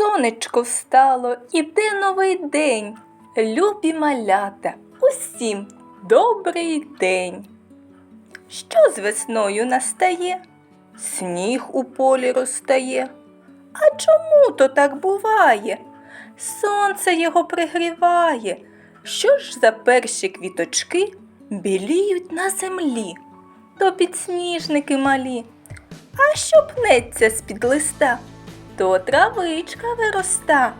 Сонечко встало, іде новий день. Любі малята, усім добрий день. Що з весною настає? Сніг у полі розтає. А чому то так буває? Сонце його пригріває. Що ж за перші квіточки біліють на землі? То підсніжники малі. А що пнеться з-під листа? То травичка вироста,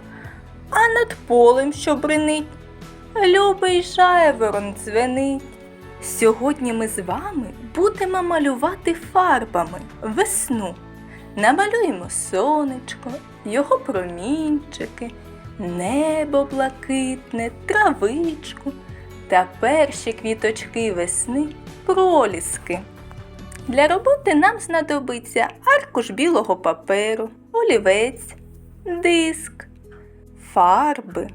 а над полем, що бринить, любий жайворон дзвенить. Сьогодні ми з вами будемо малювати фарбами весну. Намалюємо сонечко, його промінчики, небо блакитне, травичку та перші квіточки весни проліски. Для роботи нам знадобиться аркуш білого паперу, олівець, диск, фарби,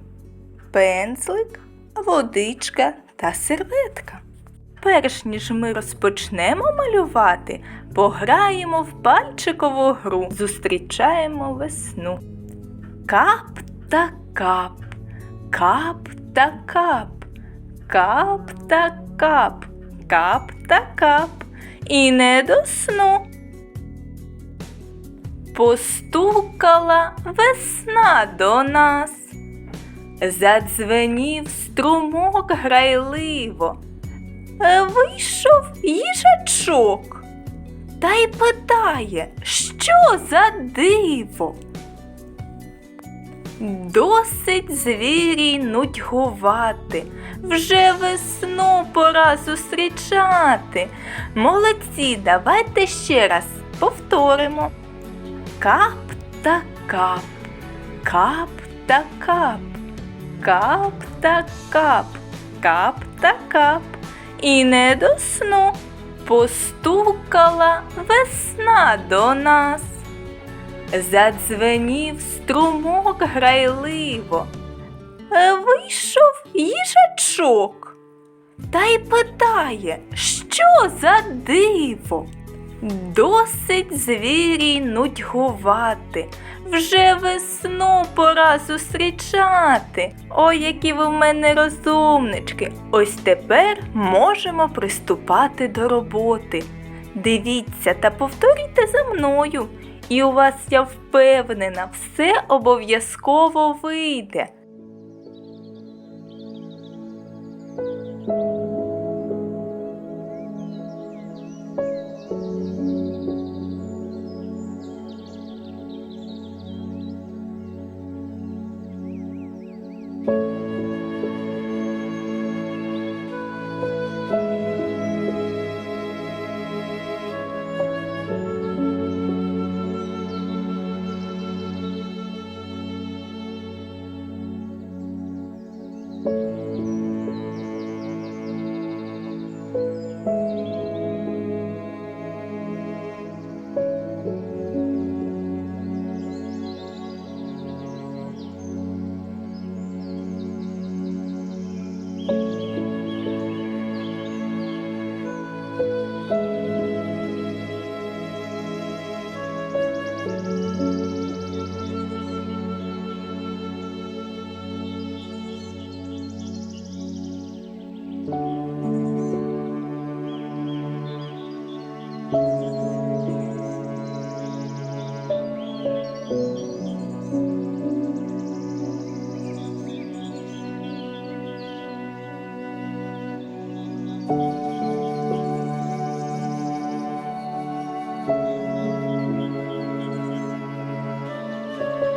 пензлик, водичка та серветка. Перш ніж ми розпочнемо малювати, пограємо в пальчикову гру. Зустрічаємо весну. Кап та кап, кап та кап, кап та кап, кап та кап. І не до сну. Постукала весна до нас, задзвенів струмок грайливо. Е, Вийшов їжачок та й питає, що за диво. Досить звірій нудьгувати, вже весну пора зустрічати. Молодці, давайте ще раз повторимо. Кап та кап, кап та кап, кап та кап, кап та кап. І не до сну постукала весна до нас. Задзвенів струмок грайливо. Вийшов їжачок та й питає, що за диво. Досить звірій нудьгувати, вже весну пора зустрічати. Ой, які ви в мене розумнички. Ось тепер можемо приступати до роботи. Дивіться та повторюйте за мною, і у вас, я впевнена, все обов'язково вийде.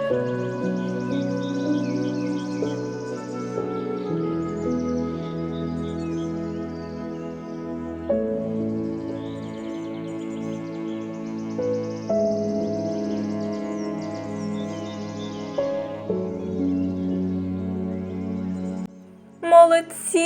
Молодці,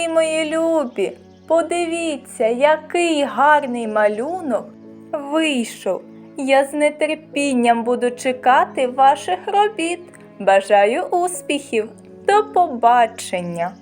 мої любі! Подивіться, який гарний малюнок вийшов. Я з нетерпінням буду чекати ваших робіт. Бажаю успіхів! До побачення!